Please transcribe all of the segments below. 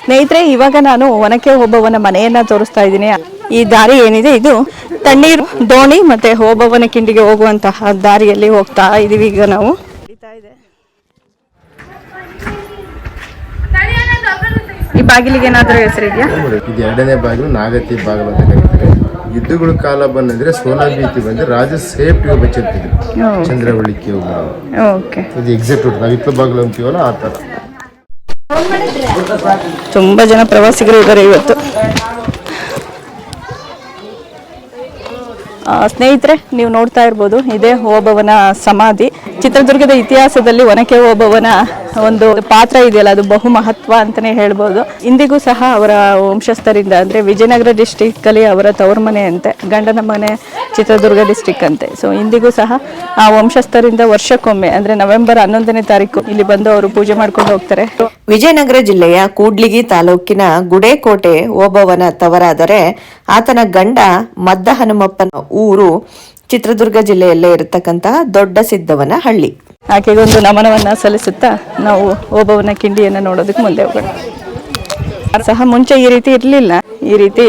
ಸ್ನೇಹಿತರೆ ಇವಾಗ ನಾನು ಒನಕೆ ಓಬವ್ವನ ಮನೆಯನ್ನ ತೋರಿಸ್ತಾ ಇದ್ದೀನಿ. ಈ ದಾರಿ ಏನಿದೆ? ಇದು ತಣ್ಣೀರು ದೋಣಿ ಮತ್ತೆ ಓಬವ್ವನ ಕಿಂಡಿಗೆ ಹೋಗುವಂತಹ ದಾರಿಯಲ್ಲಿ ಹೋಗ್ತಾ ಇದೀವಿ ಈಗ ನಾವು. ಈ ಬಾಗಿಲಿಗೆ ಏನಾದರೂ ಹೆಸರಿದೆಯಾ ಇದು ಎರಡನೇ ಬಾಗಿಲು ನಾಗತಿ ಬಾಗಿಲು ಅಂತ ಕರೀತಾರೆ. ಯುದ್ಧಗಳ ಕಾಲ ಬಂದ್ರೆ ಸೋಲಾಭೀತಿ ಬಂದ್ರೆ ರಾಜ ಸೇಫ್ಟಿ ಚಂದ್ರವಳ್ಳಿ ಚಂದ್ರವಳ್ಳಿಕ್ಕೆ ಹೋಗೋದು ಓಕೆ. ಇದು ಎಕ್ಸಿಟ್ ನಾವು ಬಾಗಿಲು ಅಂತೀವಲ್ಲ ಆ ಥರ. ತುಂಬಾ ಜನ ಪ್ರವಾಸಿಗರು ಇದ್ದಾರೆ ಇವತ್ತು. ಸ್ನೇಹಿತರೆ, ನೀವು ನೋಡ್ತಾ ಇರ್ಬೋದು, ಇದೇ ಓಬವನ ಸಮಾಧಿ. ಚಿತ್ರದುರ್ಗದ ಇತಿಹಾಸದಲ್ಲಿ ಒನಕೆ ಓಬವನ ಒಂದು ಪಾತ್ರ ಇದೆಯಲ್ಲ, ಅದು ಬಹು ಮಹತ್ವ ಅಂತಾನೆ ಹೇಳ್ಬೋದು. ಇಂದಿಗೂ ಸಹ ಅವರ ವಂಶಸ್ಥರಿಂದ, ಅಂದ್ರೆ ವಿಜಯನಗರ ಡಿಸ್ಟಿಕ್ ಅಲ್ಲಿ ಅವರ ತವರು ಮನೆ ಅಂತೆ ಗಂಡನ ಮನೆ ಚಿತ್ರದುರ್ಗ ಡಿಸ್ಟಿಕ್ ಅಂತೆ. ಸೊ ಇಂದಿಗೂ ಸಹ ಆ ವಂಶಸ್ಥರಿಂದ ವರ್ಷಕ್ಕೊಮ್ಮೆ ಅಂದ್ರೆ ನವೆಂಬರ್ ಹನ್ನೊಂದನೇ ತಾರೀಕು ಇಲ್ಲಿ ಬಂದು ಅವರು ಪೂಜೆ ಮಾಡ್ಕೊಂಡು ಹೋಗ್ತಾರೆ. ವಿಜಯನಗರ ಜಿಲ್ಲೆಯ ಕೂಡ್ಲಿಗಿ ತಾಲೂಕಿನ ಗುಡೇಕೋಟೆ ಓಬವ್ವನ ತವರಾದರೆ ಆತನ ಗಂಡ ಮದ್ದ ಹನುಮಪ್ಪನ ಊರು ಚಿತ್ರದುರ್ಗ ಜಿಲ್ಲೆಯಲ್ಲೇ ಇರತಕ್ಕಂತಹ ದೊಡ್ಡ ಸಿದ್ದವನ ಹಳ್ಳಿ ಆಕೆಗೊಂದು ನಮನವನ್ನ ಸಲ್ಲಿಸುತ್ತಾ ನಾವು ಓಬವ್ವನ ಕಿಂಡಿಯನ್ನು ನೋಡೋದಕ್ಕೆ ಮುಂದೆ ಹೋಗೋಣ. ಸಹ ಮುಂಚೆ ಈ ರೀತಿ ಇರಲಿಲ್ಲ. ಈ ರೀತಿ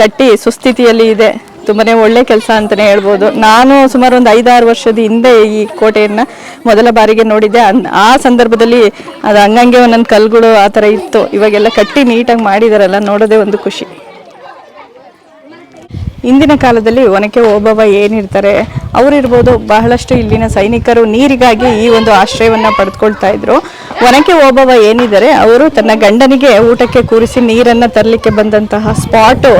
ಕಟ್ಟಿ ಸುಸ್ಥಿತಿಯಲ್ಲಿ ಇದೆ. ತುಂಬಾನೇ ಒಳ್ಳೆ ಕೆಲಸ ಅಂತಲೇ ಹೇಳ್ಬೋದು. ನಾನು ಸುಮಾರು ಒಂದು ಐದಾರು ವರ್ಷದ ಹಿಂದೆ ಈ ಕೋಟೆಯನ್ನು ಮೊದಲ ಬಾರಿಗೆ ನೋಡಿದ್ದೆ. ಆ ಸಂದರ್ಭದಲ್ಲಿ ಅದು ಹಂಗಂಗೆ ಒಂದೊಂದು ಕಲ್ಗಳು ಆ ಥರ ಇತ್ತು. ಇವಾಗೆಲ್ಲ ಕಟ್ಟಿ ನೀಟಾಗಿ ಮಾಡಿದಾರಲ್ಲ, ನೋಡೋದೇ ಒಂದು ಖುಷಿ. ಇಂದಿನ ಕಾಲದಲ್ಲಿ ಒನಕೆ ಓಬವ್ವ ಏನಿರ್ತಾರೆ ಅವರಿರ್ಬೋದು ಬಹಳಷ್ಟು ಇಲ್ಲಿನ ಸೈನಿಕರು ನೀರಿಗಾಗಿ ಈ ಒಂದು ಆಶ್ರಯವನ್ನು ಪಡೆದುಕೊಳ್ತಾ ಇದ್ರು. ಒನಕೆ ಓಬವ್ವ ಏನಿದ್ದಾರೆ, ಅವರು ತನ್ನ ಗಂಡನಿಗೆ ಊಟಕ್ಕೆ ಕೂರಿಸಿ ನೀರನ್ನ ತರಲಿಕ್ಕೆ ಬಂದಂತಹ ಸ್ಪಾಟು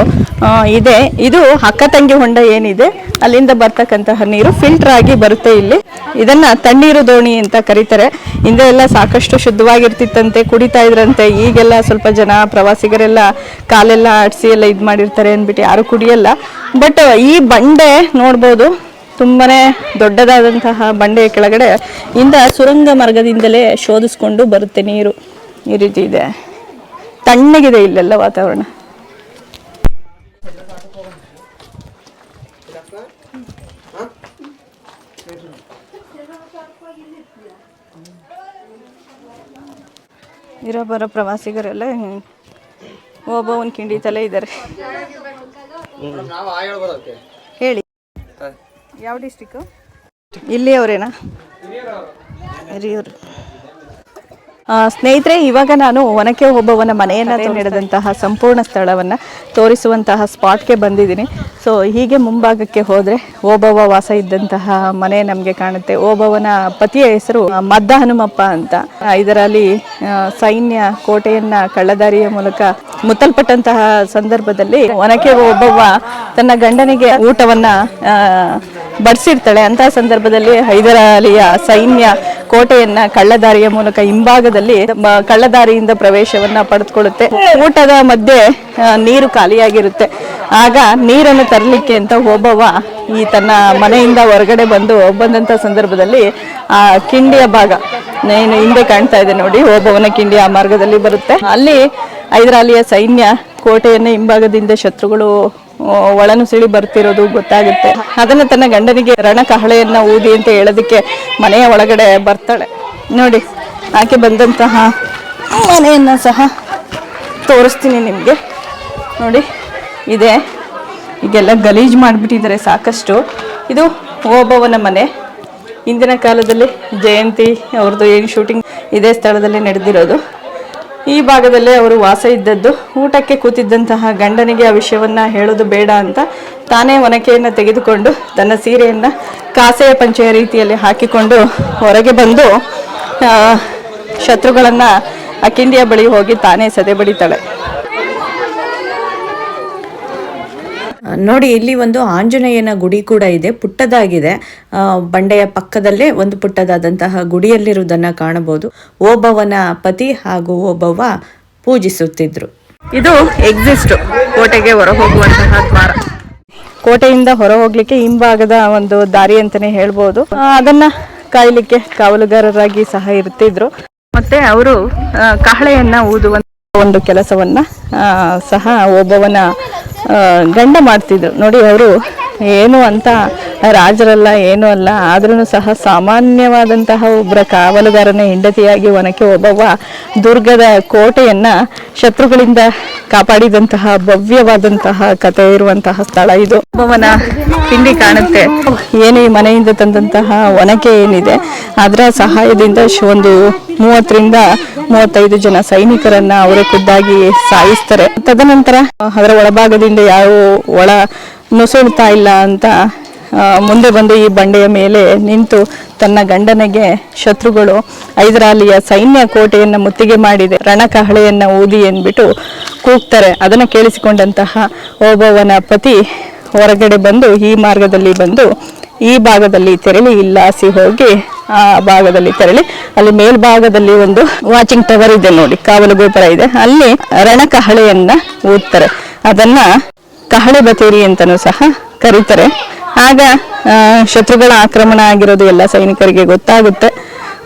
ಇದೆ. ಇದು ಅಕ್ಕ ತಂಗಿ ಹೊಂಡ ಏನಿದೆ, ಅಲ್ಲಿಂದ ಬರ್ತಕ್ಕಂತಹ ನೀರು ಫಿಲ್ಟರ್ ಆಗಿ ಬರುತ್ತೆ ಇಲ್ಲಿ. ಇದನ್ನ ತಣ್ಣೀರು ದೋಣಿ ಅಂತ ಕರೀತಾರೆ. ಹಿಂದೆ ಎಲ್ಲ ಸಾಕಷ್ಟು ಶುದ್ಧವಾಗಿರ್ತಿತ್ತಂತೆ, ಕುಡಿತಾ ಇದ್ರಂತೆ. ಈಗೆಲ್ಲ ಸ್ವಲ್ಪ ಜನ ಪ್ರವಾಸಿಗರೆಲ್ಲ ಕಾಲೆಲ್ಲ ಆಡಿಸಿ ಎಲ್ಲ ಇದು ಮಾಡಿರ್ತಾರೆ ಅಂದ್ಬಿಟ್ಟು ಯಾರು ಕುಡಿಯಲ್ಲ. ಬಟ್ ಈ ಬಂಡೆ ನೋಡ್ಬೋದು ತುಂಬಾನೇ ದೊಡ್ಡದಾದಂತಹ ಬಂಡೆಯ ಕೆಳಗಡೆ ಇಂದ ಸುರಂಗ ಮಾರ್ಗದಿಂದಲೇ ಶೋಧಿಸ್ಕೊಂಡು ಬರುತ್ತೆ ನೀರು. ಈ ರೀತಿ ಇದೆ. ತಣ್ಣಗಿದೆ ಇಲ್ಲೆಲ್ಲ ವಾತಾವರಣ. ಇರೋ ಬರೋ ಪ್ರವಾಸಿಗರೆಲ್ಲ ಒಂದು ಕಿಂಡಿ ತಲೆ ಇದ್ದಾರೆ. ಯಾವ ಡಿಸ್ಟಿಕ್ಕು ಇಲ್ಲಿ ಅವರೇನಾ? ಹಿರಿಯೂರು ಸ್ನೇಹಿತರೆ ಇವಾಗ ನಾನು ಒನಕೆ ಒಬ್ಬವನ ಮನೆಯನ್ನ ನಡೆದಂತಹ ಸಂಪೂರ್ಣ ಸ್ಥಳವನ್ನ ತೋರಿಸುವಂತಹ ಸ್ಪಾಟ್ಗೆ ಬಂದಿದ್ದೀನಿ. ಸೊ ಹೀಗೆ ಮುಂಭಾಗಕ್ಕೆ ಹೋದ್ರೆ ಓಬವ್ವ ವಾಸ ಇದ್ದಂತಹ ಮನೆ ನಮಗೆ ಕಾಣುತ್ತೆ. ಓಬವ್ವನ ಪತಿಯ ಹೆಸರು ಮದ್ದ ಹನುಮಪ್ಪ ಅಂತ. ಇದರಲ್ಲಿ ಸೈನ್ಯ ಕೋಟೆಯನ್ನ ಕಳ್ಳದಾರಿಯ ಮೂಲಕ ಮುತ್ತಲ್ಪಟ್ಟಂತಹ ಸಂದರ್ಭದಲ್ಲಿ ಒನಕೆ ಒಬ್ಬವ್ವ ತನ್ನ ಗಂಡನಿಗೆ ಊಟವನ್ನ ಬಡಿಸಿರ್ತಾಳೆ. ಅಂತಹ ಸಂದರ್ಭದಲ್ಲಿ ಹೈದರಾಲಿಯ ಸೈನ್ಯ ಕೋಟೆಯನ್ನ ಕಳ್ಳದಾರಿಯ ಮೂಲಕ ಹಿಂಭಾಗದಲ್ಲಿ ಕಳ್ಳದಾರಿಯಿಂದ ಪ್ರವೇಶವನ್ನ ಪಡೆದುಕೊಳ್ಳುತ್ತೆ. ಊಟದ ಮಧ್ಯೆ ನೀರು ಖಾಲಿಯಾಗಿರುತ್ತೆ. ಆಗ ನೀರನ್ನು ತರಲಿಕ್ಕೆ ಅಂತ ಒಬ್ಬವ ಈ ತನ್ನ ಮನೆಯಿಂದ ಹೊರಗಡೆ ಬಂದು ಬಂದಂತ ಸಂದರ್ಭದಲ್ಲಿ, ಆ, ಕಿಂಡಿಯ ಭಾಗ. ಏನು ಹಿಂದೆ ಕಾಣ್ತಾ ಇದೆ ನೋಡಿ ಓಬವ್ವನ ಕಿಂಡಿ ಆ ಮಾರ್ಗದಲ್ಲಿ ಬರುತ್ತೆ. ಅಲ್ಲಿ ಹೈದರಾಲಿಯ ಸೈನ್ಯ ಕೋಟೆಯನ್ನ ಹಿಂಭಾಗದಿಂದ ಶತ್ರುಗಳು ಒಳನುಸುಳಿ ಬರ್ತಿರೋದು ಗೊತ್ತಾಗುತ್ತೆ. ಅದನ್ನ ತನ್ನ ಗಂಡನಿಗೆ ರಣ ಕಹಳೆಯನ್ನ ಊದಿ ಅಂತ ಹೇಳೋದಕ್ಕೆ ಮನೆಯ ಒಳಗಡೆ ಬರ್ತಾಳೆ. ನೋಡಿ, ಆಕೆ ಬಂದಂತಹ ಮನೆಯನ್ನ ಸಹ ತೋರಿಸ್ತೀನಿ ನಿಮಗೆ. ನೋಡಿ, ಇದೆ. ಈಗೆಲ್ಲ ಗಲೀಜು ಮಾಡಿಬಿಟ್ಟಿದ್ದಾರೆ ಸಾಕಷ್ಟು. ಇದು ಓಬವ್ವನ ಮನೆ. ಇಂದಿನ ಕಾಲದಲ್ಲಿ ಜಯಂತಿ ಅವ್ರದ್ದು ಏನು ಶೂಟಿಂಗ್ ಇದೇ ಸ್ಥಳದಲ್ಲಿ ನಡೆದಿರೋದು. ಈ ಭಾಗದಲ್ಲೇ ಅವರು ವಾಸ ಇದ್ದದ್ದು. ಊಟಕ್ಕೆ ಕೂತಿದ್ದಂತಹ ಗಂಡನಿಗೆ ಆ ವಿಷಯವನ್ನು ಹೇಳೋದು ಬೇಡ ಅಂತ ತಾನೇ ಒನಕೆಯನ್ನು ತೆಗೆದುಕೊಂಡು ತನ್ನ ಸೀರೆಯನ್ನು ಕಾಸೆಯ ಪಂಚೆಯ ರೀತಿಯಲ್ಲಿ ಹಾಕಿಕೊಂಡು ಹೊರಗೆ ಬಂದು ಶತ್ರುಗಳನ್ನು ಅಕ್ಕಿಂಡಿಯ ಬಳಿ ಹೋಗಿ ತಾನೇ ಸದೆ ಬಡಿತಾಳೆ ನೋಡಿ ಇಲ್ಲಿ ಒಂದು ಆಂಜನೇಯನ ಗುಡಿ ಕೂಡ ಇದೆ ಪುಟ್ಟದಾಗಿದೆ. ಆ, ಬಂಡೆಯ ಪಕ್ಕದಲ್ಲೇ ಒಂದು ಪುಟ್ಟದಾದಂತಹ ಗುಡಿಯಲ್ಲಿರುವುದನ್ನ ಕಾಣಬಹುದು. ಓಬವನ ಪತಿ ಹಾಗೂ ಓಬವ್ವ ಪೂಜಿಸುತ್ತಿದ್ರು. ಇದು ಎಕ್ಸಿಸ್ಟ್ ಕೋಟೆಗೆ ಹೊರ ಹೋಗುವಂತಹ ದ್ವಾರ. ಕೋಟೆಯಿಂದ ಹೊರ ಹೋಗ್ಲಿಕ್ಕೆ ಹಿಂಭಾಗದ ಒಂದು ದಾರಿ ಅಂತಾನೆ ಹೇಳ್ಬೋದು. ಅದನ್ನ ಕಾಯ್ಲಿಕ್ಕೆ ಕಾವಲುಗಾರರಾಗಿ ಸಹ ಇರ್ತಿದ್ರು. ಮತ್ತೆ ಅವರು ಕಹಳೆಯನ್ನ ಊದುವಂತ ಒಂದು ಕೆಲಸವನ್ನ ಆ, ಸಹ ಒಬ್ಬವನ ಆ, ಗಂಡ ಮಾಡ್ತಿದ್ರು. ನೋಡಿ ಅವರು ಏನು ಅಂತ ರಾಜರಲ್ಲ, ಏನೂ ಅಲ್ಲ. ಆದ್ರೂ ಸಹ ಸಾಮಾನ್ಯವಾದಂತಹ ಒಬ್ಬರ ಕಾವಲುಗಾರನ ಹೆಂಡತಿಯಾಗಿ ಒನಕೆ ಒಬ್ಬವ್ವ ದುರ್ಗದ ಕೋಟೆಯನ್ನು ಶತ್ರುಗಳಿಂದ ಕಾಪಾಡಿದಂತಹ ಭವ್ಯವಾದಂತಹ ಕಥೆ ಇರುವಂತಹ ಸ್ಥಳ ಇದು. ಒಬ್ಬವನ ಕಿಂಡಿ ಕಾಣುತ್ತೆ. ಏನು ಈ ಮನೆಯಿಂದ ತಂದಂತಹ ಒನಕೆ ಏನಿದೆ, ಅದರ ಸಹಾಯದಿಂದ ಒಂದು ಮೂವತ್ತರಿಂದ ಮೂವತ್ತೈದು ಜನ ಸೈನಿಕರನ್ನ ಅವರೇ ಖುದ್ದಾಗಿ ಸಾಯಿಸ್ತಾರೆ. ತದನಂತರ, ಅದರ ಒಳಭಾಗದಿಂದ ಯಾವ ಒಳ ನುಸುಳ್ತಾ ಇಲ್ಲ ಅಂತ ಮುಂದೆ ಬಂದು ಈ ಬಂಡೆಯ ಮೇಲೆ ನಿಂತು ತನ್ನ ಗಂಡನಿಗೆ ಶತ್ರುಗಳು ಹೈದರಾಲಿಯ ಸೈನ್ಯ ಕೋಟೆಯನ್ನು ಮುತ್ತಿಗೆ ಮಾಡಿದೆ. ರಣಕಹಳೆಯನ್ನು ಊದಿ ಎಂದ್ಬಿಟ್ಟು ಕೂಗ್ತಾರೆ. ಅದನ್ನು ಕೇಳಿಸಿಕೊಂಡಂತಹ ಓಬವ್ವನ ಪತಿ ಹೊರಗಡೆ ಬಂದು, ಈ ಮಾರ್ಗದಲ್ಲಿ ಬಂದು, ಈ ಭಾಗದಲ್ಲಿ ತೆರಳಿ ಇಲ್ಲಾಸಿ ಹೋಗಿ, ಆ ಭಾಗದಲ್ಲಿ ತೆರಳಿ, ಅಲ್ಲಿ ಮೇಲ್ಭಾಗದಲ್ಲಿ ಒಂದು ವಾಚಿಂಗ್ ಟವರ್ ಇದೆ ನೋಡಿ, ಕಾವಲು ಗೋಪುರ ಇದೆ. ಅಲ್ಲಿ ರಣಕಹಳೆಯನ್ನ ಊದ್ತಾರೆ. ಅದನ್ನ ಕಹಳೆ ಬತೇರಿ ಅಂತನೂ ಸಹ ಕರೀತಾರೆ. ಆಗ ಶತ್ರುಗಳ ಆಕ್ರಮಣ ಆಗಿರೋದು ಎಲ್ಲ ಸೈನಿಕರಿಗೆ ಗೊತ್ತಾಗುತ್ತೆ.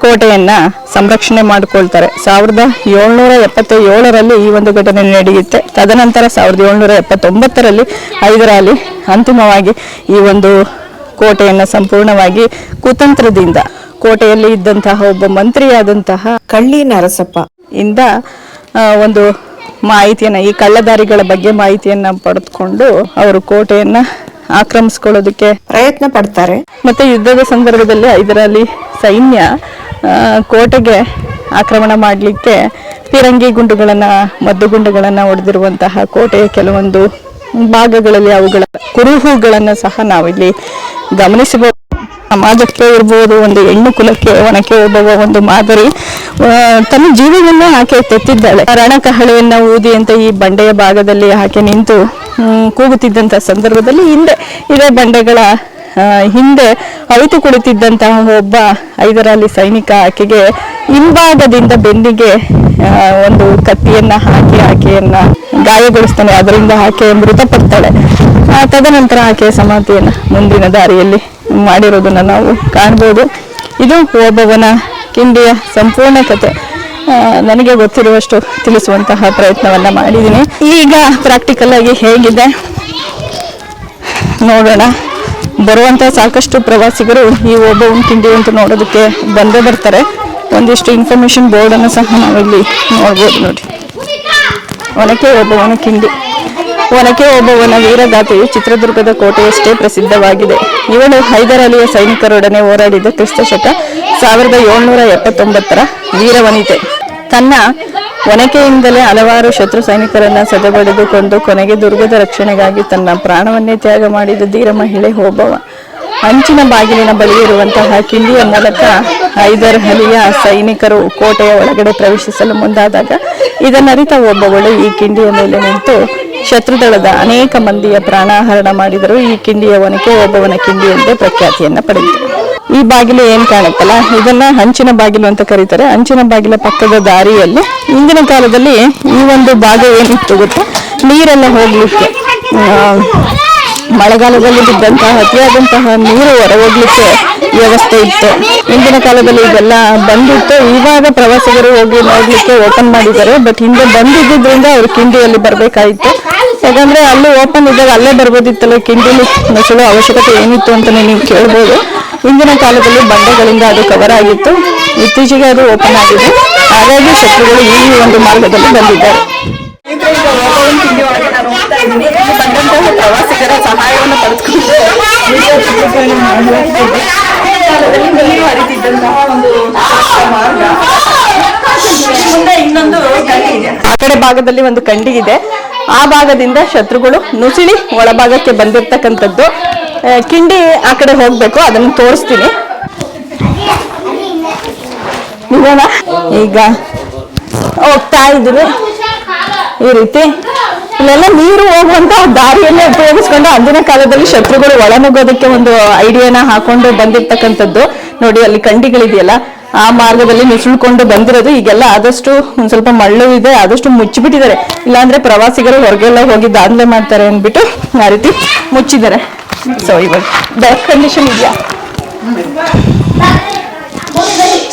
ಕೋಟೆಯನ್ನ ಸಂರಕ್ಷಣೆ ಮಾಡಿಕೊಳ್ತಾರೆ. ಸಾವಿರದ ಏಳ್ನೂರ ಎಪ್ಪತ್ತೇಳರಲ್ಲಿ ಈ ಒಂದು ಘಟನೆ ನಡೆಯುತ್ತೆ. ತದನಂತರ ಸಾವಿರದ ಏಳ್ನೂರ ಎಪ್ಪತ್ತೊಂಬತ್ತರಲ್ಲಿ ಹೈದರಾಲಿ ಅಂತಿಮವಾಗಿ ಈ ಒಂದು ಕೋಟೆಯನ್ನ ಸಂಪೂರ್ಣವಾಗಿ ಕುತಂತ್ರದಿಂದ, ಕೋಟೆಯಲ್ಲಿ ಇದ್ದಂತಹ ಒಬ್ಬ ಮಂತ್ರಿಯಾದಂತಹ ಕಳ್ಳಿ ನರಸಪ್ಪ ಇಂದ ಒಂದು ಮಾಹಿತಿಯನ್ನ, ಈ ಕಳ್ಳದಾರಿಗಳ ಬಗ್ಗೆ ಮಾಹಿತಿಯನ್ನ ಪಡೆದುಕೊಂಡು ಅವರು ಕೋಟೆಯನ್ನ ಆಕ್ರಮಿಸ್ಕೊಳ್ಳೋದಕ್ಕೆ ಪ್ರಯತ್ನ ಪಡ್ತಾರೆ. ಮತ್ತೆ ಯುದ್ಧದ ಸಂದರ್ಭದಲ್ಲಿ ಇದರಲ್ಲಿ ಸೈನ್ಯ ಕೋಟೆಗೆ ಆಕ್ರಮಣ ಮಾಡಲಿಕ್ಕೆ ಪಿರಂಗಿ ಗುಂಡುಗಳನ್ನು, ಮದ್ದು ಗುಂಡುಗಳನ್ನು ಹೊಡೆದಿರುವಂತಹ ಕೋಟೆಯ ಕೆಲವೊಂದು ಭಾಗಗಳಲ್ಲಿ ಅವುಗಳ ಕುರುಹುಗಳನ್ನು ಸಹ ನಾವಿಲ್ಲಿ ಗಮನಿಸಬಹುದು ಸಮಾಜಕ್ಕೆ ಇರ್ಬೋದು, ಒಂದು ಹೆಣ್ಣು ಕುಲಕ್ಕೆ ಒನಕೆ ಒಬ್ಬವ ಒಂದು ಮಾದರಿ ತನ್ನ ಜೀವವನ್ನು ಆಕೆ ತೆತ್ತಿದ್ದಾಳೆ. ರಣಕಹಳೆಯನ್ನು ಊದಿ ಅಂತ ಈ ಬಂಡೆಯ ಭಾಗದಲ್ಲಿ ಆಕೆ ನಿಂತು ಕೂಗುತ್ತಿದ್ದಂಥ ಸಂದರ್ಭದಲ್ಲಿ ಹಿಂದೆ ಇದೇ ಬಂಡೆಗಳ ಹಿಂದೆ ಅವಿತು ಕುಳಿತಿದ್ದಂತಹ ಒಬ್ಬ ಐದರಲ್ಲಿ ಸೈನಿಕ ಆಕೆಗೆ ಹಿಂಭಾಗದಿಂದ ಬೆನ್ನಿಗೆ ಒಂದು ಕತ್ತಿಯನ್ನ ಹಾಕಿ ಆಕೆಯನ್ನ ಗಾಯಗೊಳಿಸ್ತಾನೆ. ಅದರಿಂದ ಆಕೆ ಮೃತಪಡ್ತಾಳೆ. ತದನಂತರ ಆಕೆಯ ಸಮಾಧಿಯನ್ನ ಮುಂದಿನ ದಾರಿಯಲ್ಲಿ ಮಾಡಿರೋದನ್ನ ನಾವು ಕಾಣ್ಬೋದು. ಇದು ಓಬವ್ವನ ಕಿಂಡಿಯ ಸಂಪೂರ್ಣ ಕತೆ. ನನಗೆ ಗೊತ್ತಿರುವಷ್ಟು ತಿಳಿಸುವಂತಹ ಪ್ರಯತ್ನವನ್ನ ಮಾಡಿದ್ದೀನಿ. ಈಗ ಪ್ರಾಕ್ಟಿಕಲ್ ಆಗಿ ಹೇಗಿದೆ? ನೋಡೋಣ. ಬರುವಂತ ಸಾಕಷ್ಟು ಪ್ರವಾಸಿಗರು ಈ ಓಬವ್ವನ ಕಿಂಡಿ ಅಂತ ನೋಡೋದಕ್ಕೆ ಬಂದೇ ಬರ್ತಾರೆ. ಒಂದಿಷ್ಟು ಇನ್ಫಾರ್ಮೇಶನ್ ಬೋರ್ಡ್ ಅನ್ನು ಸಹ ನಾವಿಲ್ಲಿ ನೋಡ್ಬೋದು ನೋಡಿ. ಒನಕೆ ಓಬವ್ವನ ಕಿಂಡಿ ಒನಕೆ ಓಬವ್ವನ ವೀರಗಾಥೆಯು ಚಿತ್ರದುರ್ಗದ ಕೋಟೆಯಷ್ಟೇ ಪ್ರಸಿದ್ಧವಾಗಿದೆ. ಇವಳು ಹೈದರಾಲಿಯ ಸೈನಿಕರೊಡನೆ ಹೋರಾಡಿದ ಕ್ರಿಸ್ತ ಶಕ ಸಾವಿರದ ಏಳ್ನೂರ ಎಪ್ಪತ್ತೊಂಬತ್ತರ ವೀರವನಿತೆ. ತನ್ನ ಒನಕೆಯಿಂದಲೇ ಹಲವಾರು ಶತ್ರು ಸೈನಿಕರನ್ನ ಸದೆಬಡಿದುಕೊಂಡು ಕೊನೆಗೆ ದುರ್ಗದ ರಕ್ಷಣೆಗಾಗಿ ತನ್ನ ಪ್ರಾಣವನ್ನೇ ತ್ಯಾಗ ಮಾಡಿದ ಧೀರ ಮಹಿಳೆ ಹೋಬವ. ಅಂಚಿನ ಬಾಗಿಲಿನ ಬಳಿ ಇರುವಂತಹ ಕಿಂಡಿಯ ಮೂಲಕ ಹೈದರ್ ಅಲಿಯ ಸೈನಿಕರು ಕೋಟೆಯ ಒಳಗಡೆ ಪ್ರವೇಶಿಸಲು ಮುಂದಾದಾಗ ಇದನ್ನರಿತ ಒಬ್ಬವಳು ಈ ಕಿಂಡಿಯ ಮೇಲೆ ನಿಂತು ಶತ್ರುದಳದ ಅನೇಕ ಮಂದಿಯ ಪ್ರಾಣಾಹರಣ ಮಾಡಿದರು ಈ ಕಿಂಡಿಯ ಒನಕೆ ಒಬ್ಬವನ ಕಿಂಡಿ ಎಂದೇ ಪ್ರಖ್ಯಾತಿಯನ್ನ ಪಡೆದಿದೆ. ಈ ಬಾಗಿಲು ಏನ್ ಕಾಣುತ್ತಲ್ಲ? ಇದನ್ನ ಹಂಚಿನ ಬಾಗಿಲು ಅಂತ ಕರೀತಾರೆ. ಹಂಚಿನ ಬಾಗಿಲ ಪಕ್ಕದ ದಾರಿಯಲ್ಲಿ ಹಿಂದಿನ ಕಾಲದಲ್ಲಿ ಈ ಒಂದು ಭಾಗ ಏನಿತ್ತು ಗೊತ್ತಾ? ನೀರೆಲ್ಲ ಹೋಗ್ಲಿಕ್ಕೆ. ಮಳೆಗಾಲದಲ್ಲಿ ಬಿದ್ದಂತಹ ಅತಿಯಾದಂತಹ ನೀರು ಹೊರಹೋಗ್ಲಿಕ್ಕೆ ವ್ಯವಸ್ಥೆ ಇತ್ತು. ಹಿಂದಿನ ಕಾಲದಲ್ಲಿ ಇದೆಲ್ಲ ಬಂದಿತ್ತು. ಇವಾಗ ಪ್ರವಾಸಿಗರು ಹೋಗಿ ನೋಡ್ಲಿಕ್ಕೆ ಓಪನ್ ಮಾಡಿದ್ದಾರೆ. ಬಟ್ ಹಿಂದೆ ಬಂದಿದ್ದರಿಂದ ಅವರು ಕಿಂಡಿಯಲ್ಲಿ ಬರಬೇಕಾಗಿತ್ತು ಯಾಕಂದ್ರೆ ಅಲ್ಲಿ ಓಪನ್ ಇದ್ದಾಗ ಅಲ್ಲೇ ಬರ್ಬೋದಿತ್ತಲ್ಲ ಕಿಂಡಿಲಿ ನುಸುಳೋ ಅವಶ್ಯಕತೆ ಏನಿತ್ತು ಅಂತ ನೀವು ಕೇಳ್ಬೋದು. ಹಿಂದಿನ ಕಾಲದಲ್ಲಿ ಬಂಡೆಗಳಿಂದ ಅದು ಕವರ್ ಆಗಿತ್ತು. ಇತ್ತೀಚೆಗೆ ಅದು ಓಪನ್ ಆಗಿದೆ. ಹಾಗಾಗಿ ಶತ್ರುಗಳು ಈ ಒಂದು ಮಾರ್ಗದಲ್ಲಿ ಬಂದಿದ್ದಾರೆ. ಪ್ರವಾಸಿಗರ ಸಹಾಯವನ್ನು ಪಡೆದುಕೊಂಡು ವಿಡಿಯೋ ನೀರು ಹರಿತಿದ್ದಂತಹ ಒಂದು ಮಾರ್ಗ. ಮುಂದೆ ಇನ್ನೊಂದು ಕಂಡಿ ಇದೆ. ಆ ಕಡೆ ಭಾಗದಲ್ಲಿ ಒಂದು ಕಂಡಿ ಇದೆ. ಆ ಭಾಗದಿಂದ ಶತ್ರುಗಳು ನುಸುಳಿ ಒಳಭಾಗಕ್ಕೆ ಬಂದಿರ್ತಕ್ಕಂಥದ್ದು. ಕಿಂಡಿ ಆ ಕಡೆ ಹೋಗ್ಬೇಕು ಅದನ್ನು ತೋರಿಸ್ತೀನಿ. ಈಗ ಹೋಗ್ತಾ ಇದ್ದೀವಿ. ಈ ರೀತಿ ಇಲ್ಲೆಲ್ಲ ನೀರು ಹೋಗುವಂತ ದಾರಿಯನ್ನೇ ಉಪಯೋಗಿಸ್ಕೊಂಡು ಅಂದಿನ ಕಾಲದಲ್ಲಿ ಶತ್ರುಗಳು ಒಳನುಗೋದಕ್ಕೆ ಒಂದು ಐಡಿಯಾನ ಹಾಕೊಂಡು ಬಂದಿರ್ತಕ್ಕಂಥದ್ದು. ನೋಡಿ, ಅಲ್ಲಿ ಕಂಡಿಗಳಿದೆಯಲ್ಲ, ಆ ಮಾರ್ಗದಲ್ಲಿ ನುಸುಳ್ಕೊಂಡು ಬಂದಿರೋದು. ಈಗೆಲ್ಲ ಆದಷ್ಟು ಒಂದ್ ಸ್ವಲ್ಪ ಮಳ್ಳು ಇದೆ, ಆದಷ್ಟು ಮುಚ್ಚಿಬಿಟ್ಟಿದ್ದಾರೆ. ಇಲ್ಲಾಂದ್ರೆ ಪ್ರವಾಸಿಗರು ಹೊರಗೆಲ್ಲ ಹೋಗಿ ದಾಂಧಲೆ ಮಾಡ್ತಾರೆ ಅಂದ್ಬಿಟ್ಟು ಆ ರೀತಿ ಮುಚ್ಚಿದ್ದಾರೆ. ಸೊ ಇವಾಗ ಬ್ಯಾಕ್ ಕಂಡೀಷನ್ ಇದೆಯಾ?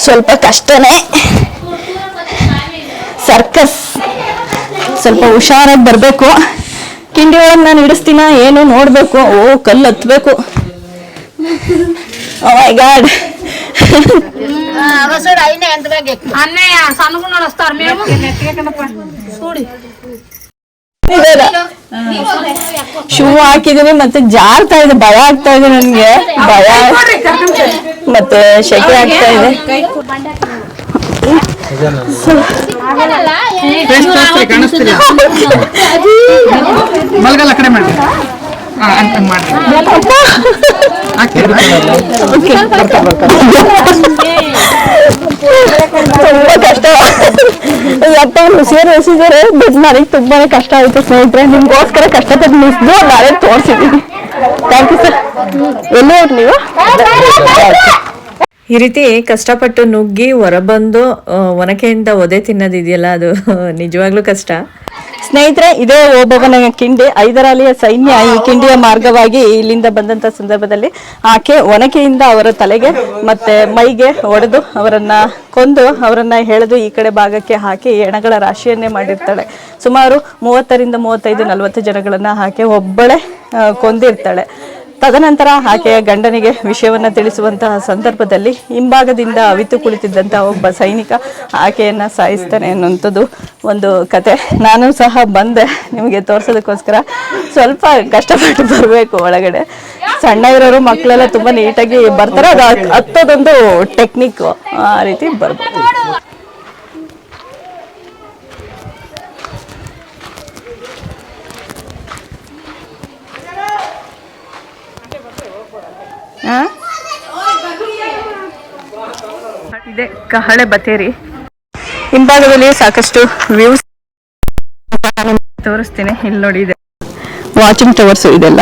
ಸ್ವಲ್ಪ ಕಷ್ಟನೇ. ಸರ್ಕಸ್ ಸ್ವಲ್ಪ ಹುಷಾರಾಗಿ ಬರಬೇಕು. ಕಿಂಡಿ ಒಳಗೆ ನಾನು ಇಡಿಸ್ತೀನ ಏನು ನೋಡಬೇಕು. ಓ ಕಲ್ಲು ಹತ್ಬೇಕು. Oh ಮೈ ಗಾಡ್ ಶೂ ಹಾಕಿದೀನಿ ಮತ್ತೆ ಜಾರ್ತಾ ಇದೆ ಭಯ ಆಗ್ತಾ ಇದೆ ನನ್ಗೆ. ಭಯ. ಮತ್ತೆ ಶೆಕೆ ಆಗ್ತಾ ಇದೆ. ಮಲ್ಗಲ್ಲ ಕಡೆ ಮಾಡಿ ತುಂಬಾ ಕಷ್ಟ ಅಪ್ಪ ಹುಸಿಯಾರು ಎಸಿದ್ದಾರೆ ಬಟ್ ನನಗೆ ತುಂಬಾನೇ ಕಷ್ಟ ಆಯ್ತು ಸ್ನೇಹಿತರೆ ನಿಮ್ಗೋಸ್ಕರ ಕಷ್ಟಪಟ್ಟು ನಿಲ್ಸಿದ್ದು ನಾಳೆ ತೋರಿಸಿದ್ದೀನಿ ಥ್ಯಾಂಕ್ ಯು ಸರ್ ಎಲ್ಲಿ ನೀವು? ಈ ರೀತಿ ಕಷ್ಟಪಟ್ಟು ನುಗ್ಗಿ ಹೊರಬಂದು ಒನಕೆಯಿಂದ ಒದೆ ತಿನ್ನೋದಿದೆಯಲ್ಲ ಅದು ನಿಜವಾಗ್ಲೂ ಕಷ್ಟ. ಸ್ನೇಹಿತರೆ, ಇದೇ ಓಬವ್ವನ ಕಿಂಡಿ ಐದರಾಲಿಯ ಸೈನ್ಯ ಈ ಕಿಂಡಿಯ ಮಾರ್ಗವಾಗಿ ಇಲ್ಲಿಂದ ಬಂದಂತ ಸಂದರ್ಭದಲ್ಲಿ ಆಕೆ ಒನಕೆಯಿಂದ ಅವರ ತಲೆಗೆ ಮತ್ತೆ ಮೈಗೆ ಹೊಡೆದು ಅವರನ್ನ ಕೊಂದು, ಅವರನ್ನ ಎಳೆದು ಈ ಕಡೆ ಭಾಗಕ್ಕೆ ಹಾಕಿ ಎಣಗಳ ರಾಶಿಯನ್ನೇ ಮಾಡಿರ್ತಾಳೆ. ಸುಮಾರು ಮೂವತ್ತರಿಂದ ಮೂವತ್ತೈದು ನಲವತ್ತು ಜನಗಳನ್ನ ಹಾಕಿ ಒಬ್ಬಳೆ ಕೊಂದಿರ್ತಾಳೆ. ತದನಂತರ ಆಕೆಯ ಗಂಡನಿಗೆ ವಿಷಯವನ್ನ ತಿಳಿಸುವಂತಹ ಸಂದರ್ಭದಲ್ಲಿ ಹಿಂಭಾಗದಿಂದ ಅವಿತು ಕುಳಿತಿದ್ದಂತಹ ಒಬ್ಬ ಸೈನಿಕ ಆಕೆಯನ್ನು ಸಾಯಿಸ್ತಾನೆ ಅನ್ನುವಂಥದ್ದು ಒಂದು ಕತೆ. ನಾನು ಸಹ ಬಂದೆ ನಿಮಗೆ ತೋರಿಸೋದಕ್ಕೋಸ್ಕರ. ಸ್ವಲ್ಪ ಕಷ್ಟಪಟ್ಟು ಬರಬೇಕು ಒಳಗಡೆ. ಸಣ್ಣ ಇರೋರು ಮಕ್ಕಳೆಲ್ಲ ತುಂಬಾ ನೀಟಾಗಿ ಬರ್ತಾರೆ. ಅದು ಹತ್- ಹತ್ತೋದೊಂದು ಟೆಕ್ನಿಕ್ ಆ ರೀತಿ ಬರ್ಬೋದು. ಇದೆ. ಕಹಳೆ ಬತೇರಿ ಹಿಂಭಾಗದಲ್ಲಿ ಸಾಕಷ್ಟು ವ್ಯೂಸ್ ತೋರಿಸ್ತೀನಿ. ಇಲ್ಲಿ ನೋಡಿ ಇದೆ. ವಾಚಿಂಗ್ ಟವರ್ಸ್ ಇದೆಲ್ಲ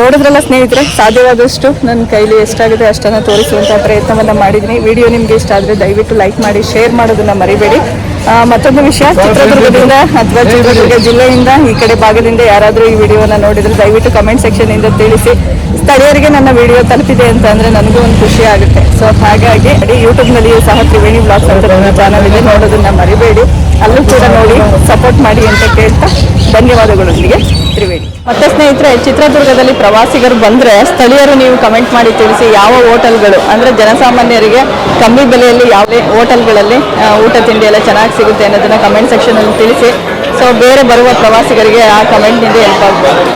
ನೋಡಿದ್ರಲ್ಲ ಸ್ನೇಹಿತರೆ ಸಾಧ್ಯವಾದಷ್ಟು ನನ್ನ ಕೈಲಿ ಎಷ್ಟಾಗಿದೆ ಅಷ್ಟನ್ನು ತೋರಿಸುವಂಥ ಪ್ರಯತ್ನವನ್ನ ಮಾಡಿದ್ದೀನಿ. ವಿಡಿಯೋ ನಿಮಗೆ ಇಷ್ಟ ಆದರೆ ದಯವಿಟ್ಟು ಲೈಕ್ ಮಾಡಿ ಶೇರ್ ಮಾಡೋದನ್ನ ಮರಿಬೇಡಿ. ಮತ್ತೊಂದು ವಿಷಯ ಚಿತ್ರದುರ್ಗದಿಂದ ಅಥವಾ ಚಿತ್ರದುರ್ಗ ಜಿಲ್ಲೆಯಿಂದ ಈ ಕಡೆ ಭಾಗದಿಂದ ಯಾರಾದರೂ ಈ ವಿಡಿಯೋನ ನೋಡಿದ್ರೆ ದಯವಿಟ್ಟು ಕಮೆಂಟ್ ಸೆಕ್ಷನ್ ಇಂದ ತಿಳಿಸಿ. ಸ್ಥಳೀಯರಿಗೆ ನನ್ನ ವಿಡಿಯೋ ತಲುಪಿದೆ ಅಂತ ಅಂದ್ರೆ ನನಗೂ ಒಂದು ಖುಷಿ ಆಗುತ್ತೆ. ಸೊ ಹಾಗಾಗಿ ಯೂಟ್ಯೂಬ್ ನಲ್ಲಿಯೂ ಸಹ ತ್ರಿವೇಣಿ ಬ್ಲಾಗ್ಸ್ ಅಂತ ನನ್ನ ಚಾನಲ್ ಇದೆ. ನೋಡೋದನ್ನ ಮರಿಬೇಡಿ. ಅಲ್ಲೂ ಕೂಡ ನೋಡಿ ಸಪೋರ್ಟ್ ಮಾಡಿ ಅಂತ ಕೇಳ್ತಾ ಧನ್ಯವಾದಗಳೊಂದಿಗೆ. ತ್ರಿವೇಣಿ. ಮತ್ತೆ ಸ್ನೇಹಿತರೆ, ಚಿತ್ರದುರ್ಗದಲ್ಲಿ ಪ್ರವಾಸಿಗರು ಬಂದ್ರೆ ಸ್ಥಳೀಯರು ನೀವು ಕಮೆಂಟ್ ಮಾಡಿ ತಿಳಿಸಿ ಯಾವ ಹೋಟೆಲ್ಗಳು, ಅಂದ್ರೆ ಜನಸಾಮಾನ್ಯರಿಗೆ ಕಮ್ಮಿ ಬೆಲೆಯಲ್ಲಿ ಯಾವುದೇ ಹೋಟೆಲ್ಗಳಲ್ಲಿ ಊಟ ತಿಂಡಿ ಎಲ್ಲ ಚೆನ್ನಾಗಿ ಸಿಗುತ್ತೆ ಅನ್ನೋದನ್ನ ಕಮೆಂಟ್ ಸೆಕ್ಷನ್ ಅಲ್ಲಿ ತಿಳಿಸಿ. ಸೊ ಬೇರೆ ಬರುವ ಪ್ರವಾಸಿಗರಿಗೆ ಆ ಕಮೆಂಟ್ನಿಂದ ಹೆಲ್ಪ್ ಆಗ್ಬೋದು.